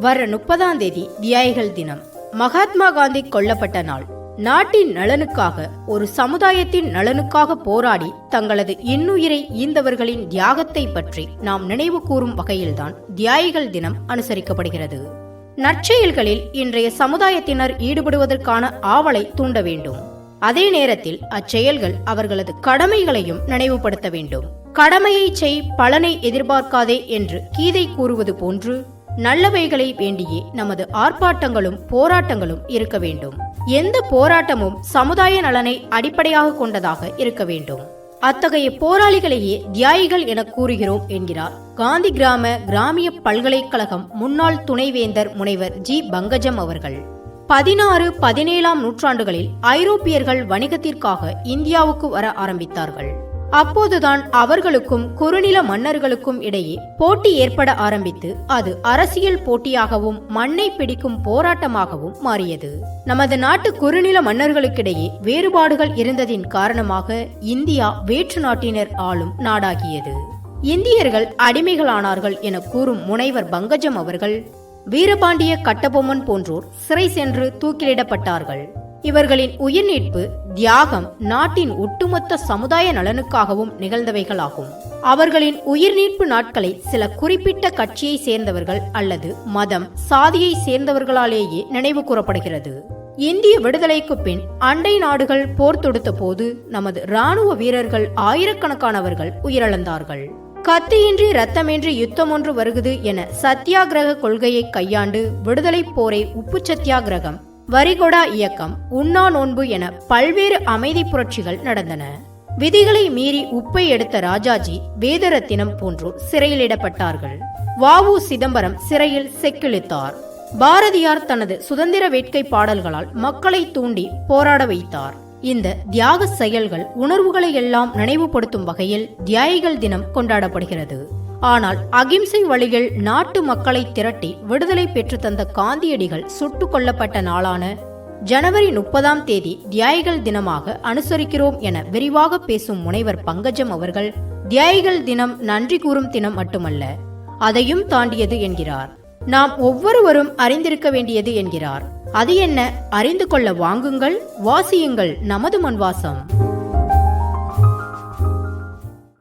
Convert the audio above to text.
வர முப்பதாம் தேதி தியாகிகள் தினம். மகாத்மா காந்தி கொல்லப்பட்ட நாள். நாட்டின் நலனுக்காக ஒரு சமுதாயத்தின் நலனுக்காக போராடி தங்களது இன்னுயிரை ஈந்தவர்களின் தியாகத்தை பற்றி நாம் நினைவு கூறும் வகையில்தான் தியாகிகள் தினம் அனுசரிக்கப்படுகிறது. நற்செயல்களில் இன்றைய சமுதாயத்தினர் ஈடுபடுவதற்கான ஆவலை தூண்ட வேண்டும். அதே நேரத்தில் அச்செயல்கள் அவர்களது கடமைகளையும் நினைவுபடுத்த வேண்டும். கடமையை செய் பலனை எதிர்பார்க்காதே என்று கீதை கூறுவது போன்று நல்லவைகளை வேண்டியே நமது ஆர்ப்பாட்டங்களும் போராட்டங்களும் இருக்க வேண்டும். எந்த போராட்டமும் சமுதாய நலனை அடிப்படையாக கொண்டதாக இருக்க வேண்டும். அத்தகைய போராளிகளையே தியாகிகள் என கூறுகிறோம் என்கிறார் காந்தி கிராம கிராமிய பல்கலைக்கழகம் முன்னாள் துணைவேந்தர் முனைவர் ஜி. பங்கஜம் அவர்கள். பதினாறு பதினேழாம் நூற்றாண்டுகளில் ஐரோப்பியர்கள் வணிகத்திற்காக இந்தியாவுக்கு வர ஆரம்பித்தார்கள். அப்போதுதான் அவர்களுக்கும் குறுநில மன்னர்களுக்கும் இடையே போட்டி ஏற்பட ஆரம்பித்து அது அரசியல் போட்டியாகவும் மண்ணை பிடிக்கும் போராட்டமாகவும் மாறியது. நமது நாட்டு குறுநில மன்னர்களுக்கிடையே வேறுபாடுகள் இருந்ததின் காரணமாக இந்தியா வேற்று நாட்டினர் ஆளும் நாடாகியது. இந்தியர்கள் அடிமைகளானார்கள் என கூறும் முனைவர் பங்கஜம் அவர்கள் வீரபாண்டிய கட்டபொம்மன் போன்றோர் சிறை சென்று தூக்கிலிடப்பட்டார்கள். இவர்களின் உயிர்நீட்பு தியாகம் நாட்டின் ஒட்டுமொத்த சமுதாய நலனுக்காகவும் நிகழ்ந்தவைகளாகும். அவர்களின் உயிர்நீட்பு நாட்களை சில குறிப்பிட்ட கட்சியை சேர்ந்தவர்கள் அல்லது மதம் சாதியை சேர்ந்தவர்களாலேயே நினைவு கூறப்படுகிறது. இந்திய விடுதலைக்கு பின் அண்டை நாடுகள் போர் தொடுத்த போது நமது ராணுவ வீரர்கள் ஆயிரக்கணக்கானவர்கள் உயிரிழந்தார்கள். கத்தியின்றி ரத்தமின்றி யுத்தம் ஒன்று வருகுது என சத்தியாகிரக கொள்கையை கையாண்டு விடுதலை போரை உப்பு சத்தியாகிரகம் வரிகொடா இயக்கம் உண்ணா நோன்பு என பல்வேறு அமைதி புரட்சிகள் நடந்தன. விதிகளை மீறி உப்பை எடுத்த ராஜாஜி வேதரத்தினம் போன்றோர் சிறையிலிடப்பட்டார்கள். வாவு சிதம்பரம் சிறையில் செக்கிழித்தார். பாரதியார் தனது சுதந்திர வேட்கை பாடல்களால் மக்களை தூண்டி போராட வைத்தார். இந்த தியாக செயல்கள் உணர்வுகளை எல்லாம் நினைவுபடுத்தும் வகையில் தியாகிகள் தினம் கொண்டாடப்படுகிறது. ஆனால் அகிம்சை வழியில் நாட்டு மக்களை திரட்டி விடுதலை பெற்று தந்த காந்தியடிகள் சுட்டுக் கொல்லப்பட்ட நாளான ஜனவரி முப்பதாம் தேதி தியாயிகள் தினமாக அனுசரிக்கிறோம் என விரிவாக பேசும் முனைவர் பங்கஜம் அவர்கள் தியாகிகள் தினம் நன்றி கூறும் தினம் மட்டுமல்ல அதையும் தாண்டியது என்கிறார். நாம் ஒவ்வொருவரும் அறிந்திருக்க வேண்டியது என்கிறார். அது என்ன? அறிந்து கொள்ள வாங்குங்கள் வாசியுங்கள் நமது மண்வாசம்.